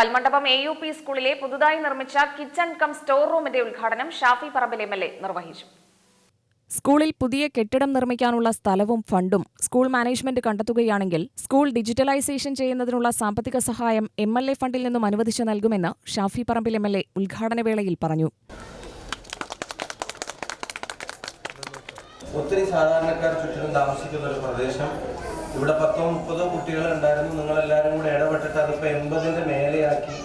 Kalmandapam A U P സ്കൂളിലെ പുതുതായി നിർമ്മിച്ച കിച്ചൺ കം സ്റ്റോർ റൂമിന്റെ ഉദ്ഘാടനം Shafi Parambil M L A നിർവഹിച്ചു. സ്കൂളിൽ പുതിയ കെട്ടിടം നിർമ്മിക്കാനുള്ള സ്ഥലവും ഫണ്ടും സ്കൂൾ മാനേജ്മെന്റ് കണ്ടെത്തുകയാണെങ്കിൽ സ്കൂൾ ഡിജിറ്റലൈസേഷൻ ചെയ്യുന്നതിനുള്ള സാമ്പത്തിക സഹായം എം എൽ എ ഫണ്ടിൽ നിന്നും അനുവദിച്ചു നൽകുമെന്ന് Shafi Parambil M L A ഉദ്ഘാടന വേളയിൽ പറഞ്ഞു. ഒത്തിരി സാധാരണക്കാർ ചുറ്റിനും താമസിക്കുന്ന ഒരു പ്രദേശം ഇവിടെ പത്തോ മുപ്പതോ കുട്ടികൾ ഉണ്ടായിരുന്നു നിങ്ങൾ എല്ലാവരും കൂടെ ഇടപെട്ടിട്ട് അതിപ്പോ എൺപതിന്റെ മേലെയാക്കി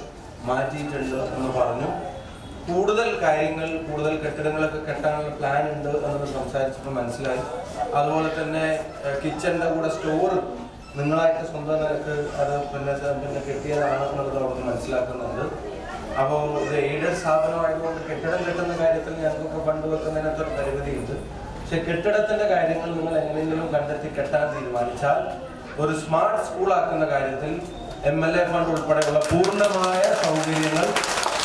മാറ്റിയിട്ടുണ്ട് എന്ന് പറഞ്ഞു. കൂടുതൽ കാര്യങ്ങൾ കൂടുതൽ കെട്ടിടങ്ങളൊക്കെ കെട്ടാനുള്ള പ്ലാൻ ഉണ്ട് എന്നത് സംസാരിച്ചപ്പോൾ മനസ്സിലായി. അതുപോലെ തന്നെ കിച്ചന്റെ കൂടെ സ്റ്റോർ നിങ്ങളായിട്ട് സ്വന്തം നിലയ്ക്ക് അത് പിന്നെ പിന്നെ കെട്ടിയതാണ് എന്നുള്ളത് അവർക്ക് മനസ്സിലാക്കുന്നുണ്ട് അപ്പോൾ ഇത് എയ്ഡഡ് സ്ഥാപനമായതുകൊണ്ട് കെട്ടിടം കെട്ടുന്ന കാര്യത്തിൽ ഞങ്ങൾക്ക് ഫണ്ട് വെക്കുന്നതിനകത്തൊരു പരിമിതിയുണ്ട്. പക്ഷെ കെട്ടിടത്തിന്റെ കാര്യങ്ങൾ നിങ്ങൾ എങ്ങനെയെങ്കിലും കണ്ടെത്തി കെട്ടാൻ തീരുമാനിച്ചാൽ ഒരു സ്മാർട്ട് സ്കൂൾ ആക്കുന്ന കാര്യത്തിൽ എം എൽ എ ഫണ്ട് ഉൾപ്പെടെയുള്ള പൂർണമായ സൗകര്യങ്ങൾ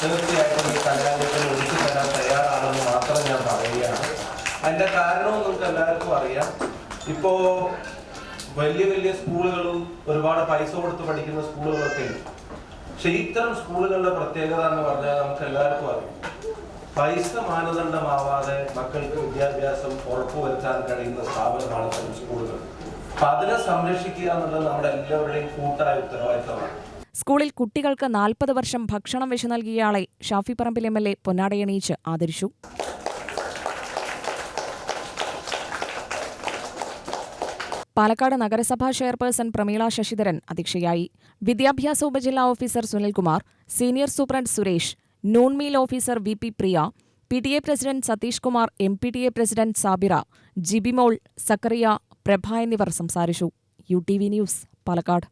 തീർച്ചയായിട്ടും ഈ കല്യാണത്തിൽ ഒഴിച്ചു തരാൻ തയ്യാറാണെന്ന് മാത്രം ഞാൻ പറയുകയാണ്. അതിന്റെ കാരണവും നിങ്ങൾക്ക് എല്ലാവർക്കും അറിയാം. ഇപ്പോ വലിയ വലിയ സ്കൂളുകളും ഒരുപാട് പൈസ കൊടുത്ത് പഠിക്കുന്ന സ്കൂളുകളൊക്കെ ഉണ്ട്. പക്ഷെ ഇത്തരം സ്കൂളുകളുടെ പ്രത്യേകത എന്ന് പറഞ്ഞാൽ നമുക്ക് എല്ലാവർക്കും അറിയാം. പൈസ മാനദണ്ഡമാവാതെ മക്കൾക്ക് വിദ്യാഭ്യാസം ഉറപ്പുവരുത്താൻ കഴിയുന്ന സ്ഥാപനമാണ് സ്കൂളുകൾ. അപ്പൊ അതിനെ സംരക്ഷിക്കുക എന്നുള്ളത് നമ്മുടെ എല്ലാവരുടെയും കൂട്ടായ ഉത്തരവാദിത്തമാണ്. സ്കൂളിൽ കുട്ടികൾക്ക് നാൽപ്പത് വർഷം ഭക്ഷണം വിശ നൽകിയയാളെ Shafi Parambil M L A പൊന്നാടയണിയിച്ച് ആദരിച്ചു. പാലക്കാട് നഗരസഭാ ചെയർപേഴ്സൺ പ്രമീള ശശിധരൻ അധ്യക്ഷയായി. വിദ്യാഭ്യാസ ഉപജില്ലാ officer Sunilkumar senior superintendent Suresh noon meal officer V P Priya P T A president Satheesh Kumar M P T A president Sabira Jibimol Zakariya Prabha എന്നിവർ സംസാരിച്ചു. U T V news Palakkad.